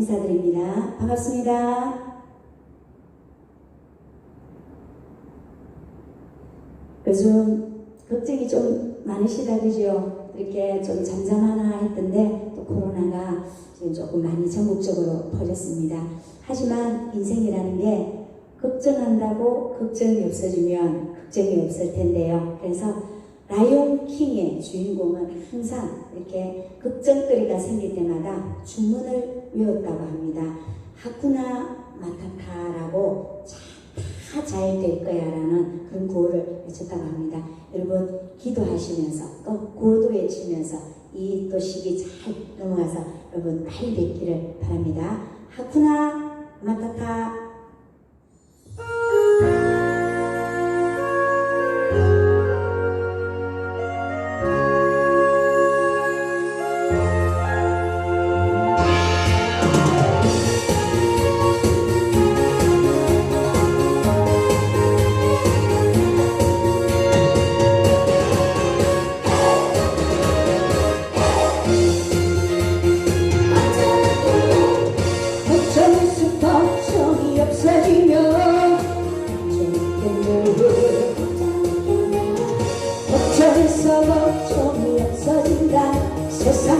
인사드립니다. 반갑습니다. 요즘 걱정이 좀 많으시다 그죠? 이렇게 좀 잠잠하나 했던데 또 코로나가 지금 조금 많이 전국적으로 퍼졌습니다. 하지만 인생이라는 게 걱정한다고 걱정이 없어지면 걱정이 없을 텐데요. 그래서 라이온 킹의 주인공은 항상 이렇게 걱정거리가 생길 때마다 주문을 외웠다고 합니다. 하쿠나 마타타라고 다 잘 될 거야 라는 그런 구호를 외쳤다고 합니다. 여러분 기도하시면서 또 구호도 외치면서 이 또 시기 잘 넘어가서 여러분 빨리 뵙기를 바랍니다. 하쿠나 마타타 없어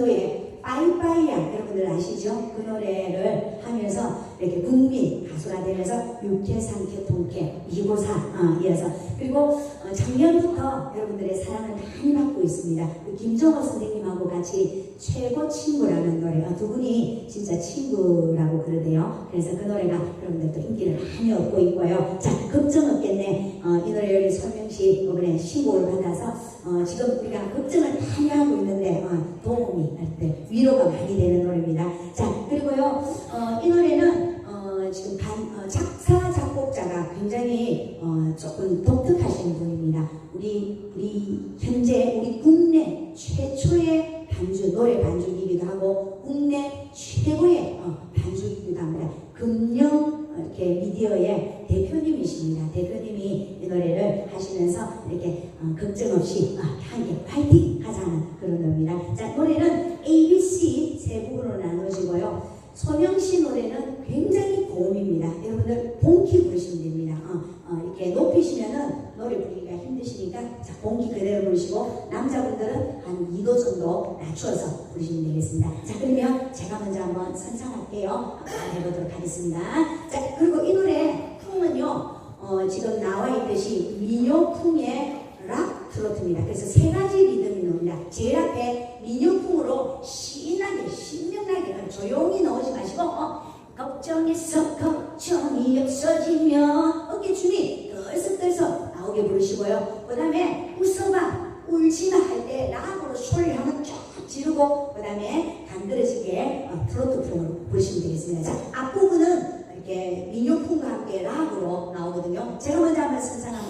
2002년도에 빠이빠이야 여러분들 아시죠? 그 노래를 하면서 이렇게 국민 가수가 되면서 육계상계 통계 이고사 어, 이어서 그리고 어, 작년부터 여러분들의 사랑을 많이 받고 있습니다. 김정호 선생님하고 같이 최고 친구라는 노래 어, 두 분이 진짜 친구라고 그러대요. 그래서 그 노래가 여러분들도 인기를 많이 얻고 있고요. 자 걱정 없겠네 어, 이 노래 여기 설명시 이번에 신고를 받아서 어, 지금 우리가 걱정을 많이 하고 있는데 어, 도움이 네, 위로가 많이 되는 노래입니다. 자 그리고요 어, 이 노래는 어, 지금 반, 어, 작사 작곡자가 굉장히 어, 조금 독특하신 분입니다. 우리 우리 현재 우리 국내 최초의 반주 노래 반주기기도 하고 국내 최고의 어, 반주기기도 합니다. 금령 어, 이렇게 미디어의 대표님이십니다. 대표님이 이 노래를 하시면서 이렇게 어, 걱정 없이 어, 함께 파이팅 하자는 그런 겁니다. 자 노래는 A, B, C 세 부분으로 나눠지고요. 소명 씨 노래는 굉장히 고음입니다. 여러분들 본키 부르시면 됩니다. 어, 어, 이렇게 높이시면은 노래 부르기가 힘드시니까 자, 본키 그대로 부르시고 남자분들은 한 2도 정도 낮추어서 부르시면 되겠습니다. 자 그러면 제가 먼저 한번 선창할게요. 해보도록 하겠습니다. 자 그리고 이 노래 풍은요 어, 지금 나와 있듯이 민요풍의 락 트로트입니다. 그래서 세 가지 리듬이 나옵니다. 제일 앞에 민요풍으로 신나게 신명나게 조용히 넣지 마시고 어, 걱정해서 걱정이 없어지면 어깨춤이 떨썩떨썩 나오게 부르시고요. 그 다음에 웃어봐 울지마 할 때 락으로 소리를 한번 쫙 지르고 그 다음에 간드러지게 어, 트로트 풍으로 부르시면 되겠습니다. 자 앞부분은 이렇게 민요풍과 함께 락으로 나오거든요. 제가 먼저 한번 선상 한번 해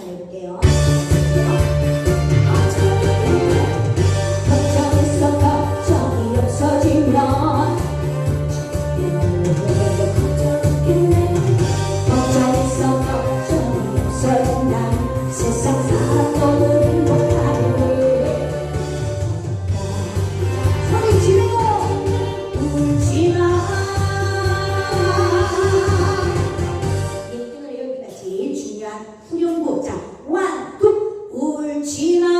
중요한 후렴구 자 원, 투 울지마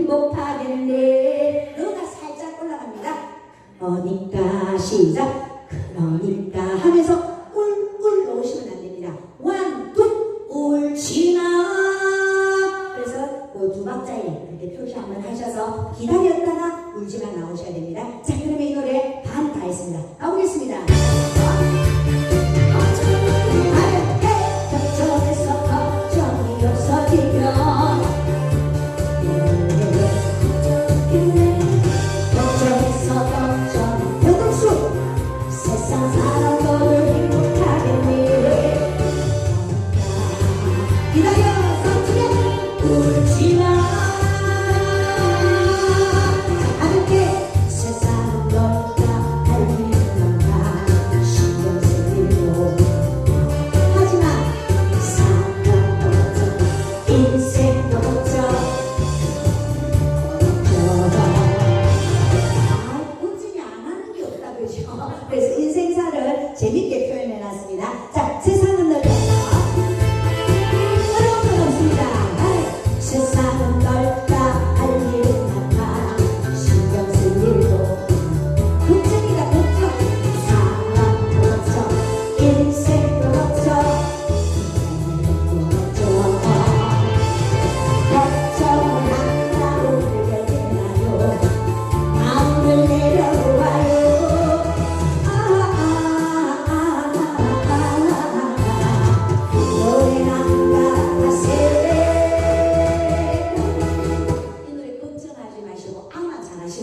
행복하겠네.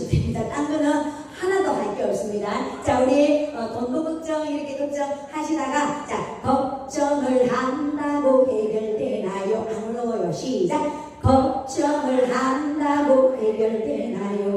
좋습니다. 딴 거는 하나도 할 게 없습니다. 자, 우리 어, 돈도 걱정 이렇게 걱정하시다가 자, 걱정을 한다고 해결되나요? 안 어려워요. 시작! 걱정을 한다고 해결되나요?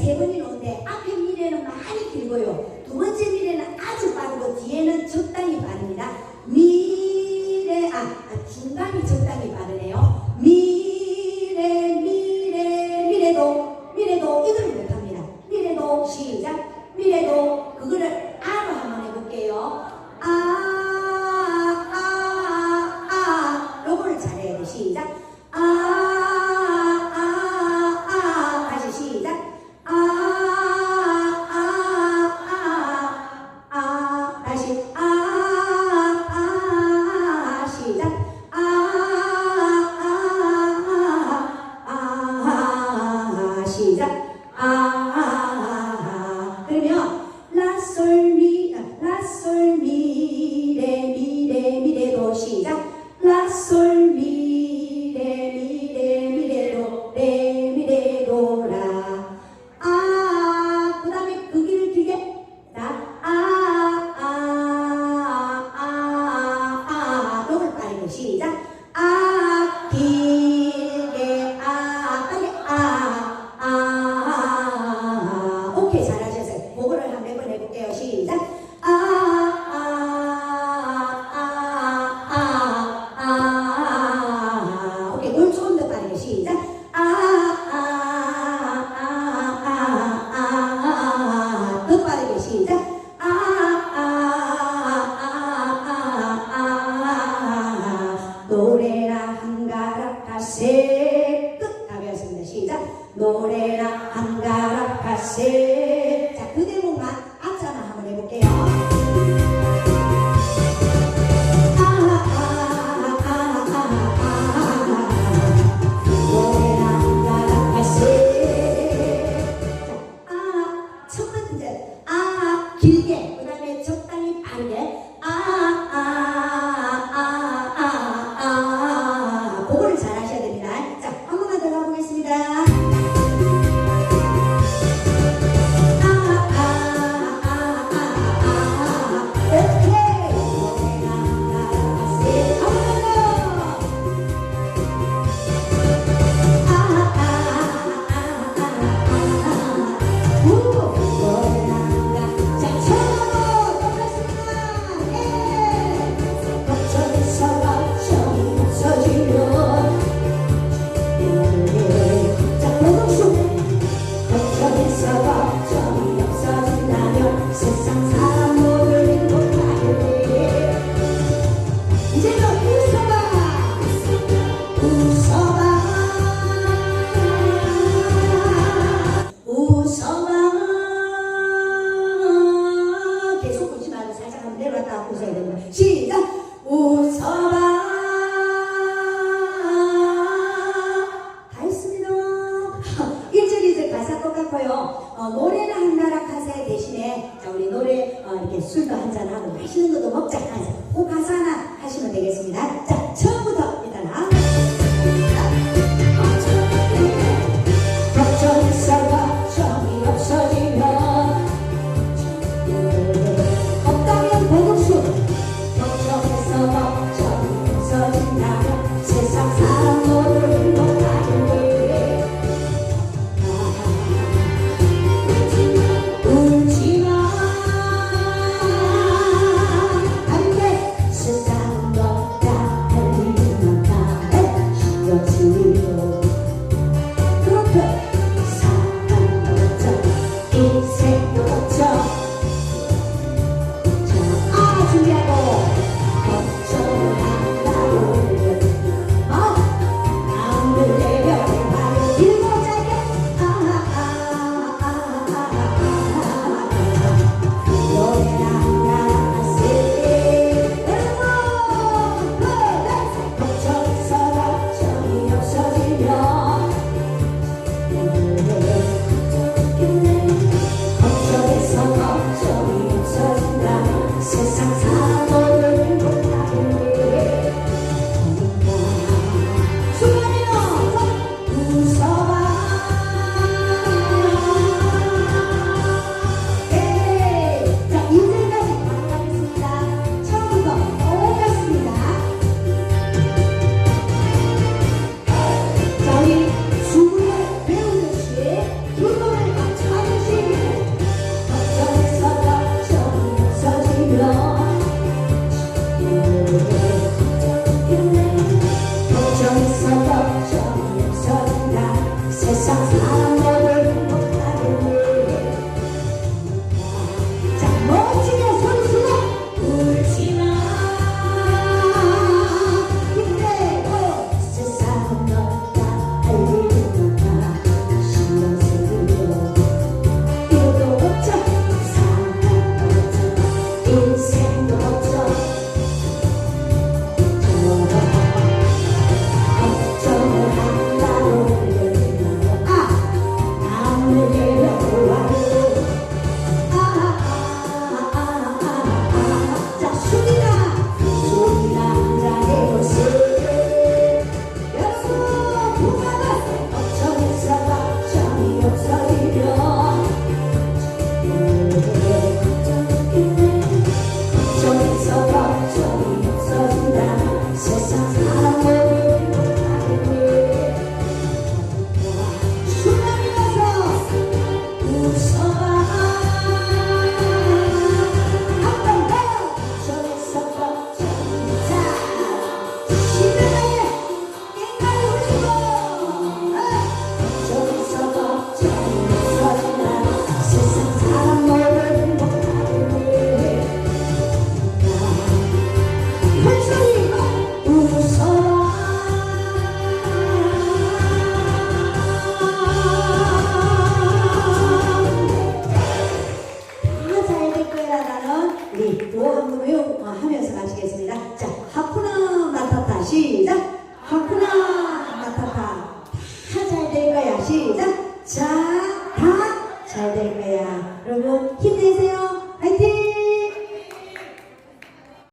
세 번이 오는데 앞에 미래는 많이 길고요. 두 번째 미래는 아주 빠르고 뒤에는 적당히